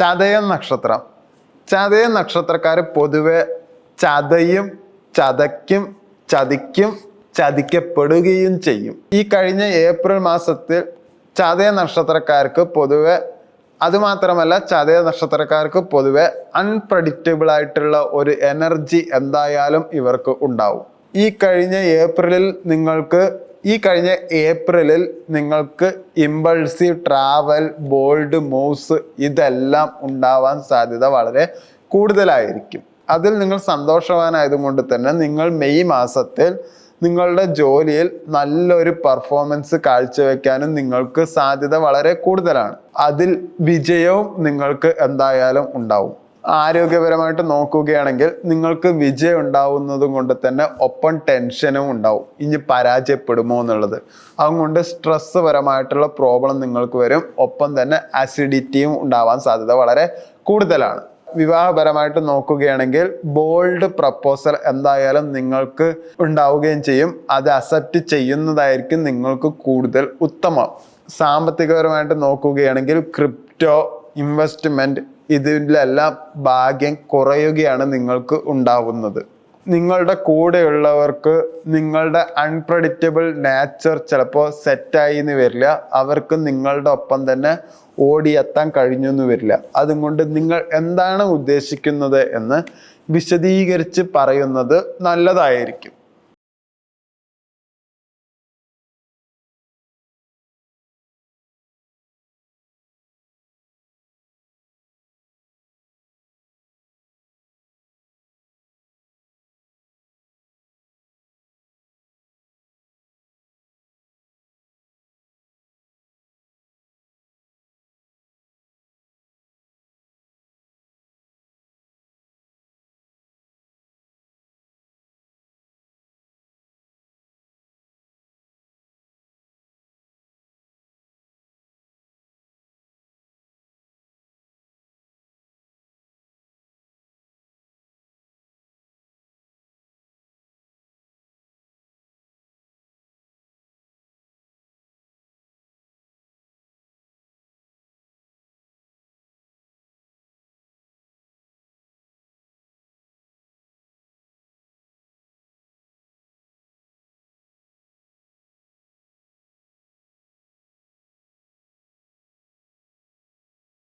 ചതയം നക്ഷത്രം. ചതയ നക്ഷത്രക്കാർ പൊതുവെ ചതയും ചതയ്ക്കും ചതിക്കും ചതിക്കപ്പെടുകയും ചെയ്യും. ഈ കഴിഞ്ഞ ഏപ്രിൽ മാസത്തിൽ ചതയ നക്ഷത്രക്കാർക്ക് പൊതുവെ അതുമാത്രമല്ല ചതയ നക്ഷത്രക്കാർക്ക് പൊതുവെ അൺപ്രഡിക്റ്റബിൾ ആയിട്ടുള്ള ഒരു എനർജി എന്തായാലും ഇവർക്ക് ഉണ്ടാവും. ഈ കഴിഞ്ഞ ഏപ്രിലിൽ നിങ്ങൾക്ക് ഈ കഴിഞ്ഞ ഏപ്രിലിൽ നിങ്ങൾക്ക് ഇമ്പൾസീവ് ട്രാവൽ ബോൾഡ് മൂവ്സ് ഇതെല്ലാം ഉണ്ടാവാൻ സാധ്യത വളരെ കൂടുതലായിരിക്കും. അതിൽ നിങ്ങൾ സന്തോഷവാനായതുകൊണ്ട് തന്നെ നിങ്ങൾ മെയ് മാസത്തിൽ നിങ്ങളുടെ ജോലിയിൽ നല്ലൊരു പെർഫോമൻസ് കാഴ്ചവെക്കാനും നിങ്ങൾക്ക് സാധ്യത വളരെ കൂടുതലാണ്. അതിൽ വിജയവും നിങ്ങൾക്ക് എന്തായാലും ഉണ്ടാവും. ആരോഗ്യപരമായിട്ട് നോക്കുകയാണെങ്കിൽ നിങ്ങൾക്ക് വിജയം ഉണ്ടാവുന്നതും കൊണ്ട് തന്നെ ഒപ്പം ടെൻഷനും ഉണ്ടാവും. ഇനി പരാജയപ്പെടുമോ എന്നുള്ളത്. അതുകൊണ്ട് സ്ട്രെസ് പരമായിട്ടുള്ള പ്രോബ്ലം നിങ്ങൾക്ക് വരും. ഒപ്പം തന്നെ അസിഡിറ്റിയും ഉണ്ടാവാൻ സാധ്യത വളരെ കൂടുതലാണ്. വിവാഹപരമായിട്ട് നോക്കുകയാണെങ്കിൽ ബോൾഡ് പ്രപ്പോസൽ എന്തായാലും നിങ്ങൾക്ക് ഉണ്ടാവുകയും ചെയ്യും. അത് അക്സെപ്റ്റ് ചെയ്യുന്നതായിരിക്കും നിങ്ങൾക്ക് കൂടുതൽ ഉത്തമം. സാമ്പത്തികപരമായിട്ട് നോക്കുകയാണെങ്കിൽ ക്രിപ്റ്റോ ഇൻവെസ്റ്റ്മെന്റ് ഇതിലെല്ലാം ഭാഗ്യം കുറയുകയാണ് നിങ്ങൾക്ക് ഉണ്ടാവുന്നത്. നിങ്ങളുടെ കൂടെയുള്ളവർക്ക് നിങ്ങളുടെ അൺപ്രഡിക്റ്റബിൾ നാച്ചർ ചിലപ്പോൾ സെറ്റായി എന്ന് വരില്ല. അവർക്ക് നിങ്ങളുടെ ഒപ്പം തന്നെ ഓടിയെത്താൻ കഴിഞ്ഞു എന്ന് വരില്ല. അതുകൊണ്ട് നിങ്ങൾ എന്താണ് ഉദ്ദേശിക്കുന്നത് എന്ന് വിശദീകരിച്ച് പറയുന്നത് നല്ലതായിരിക്കും.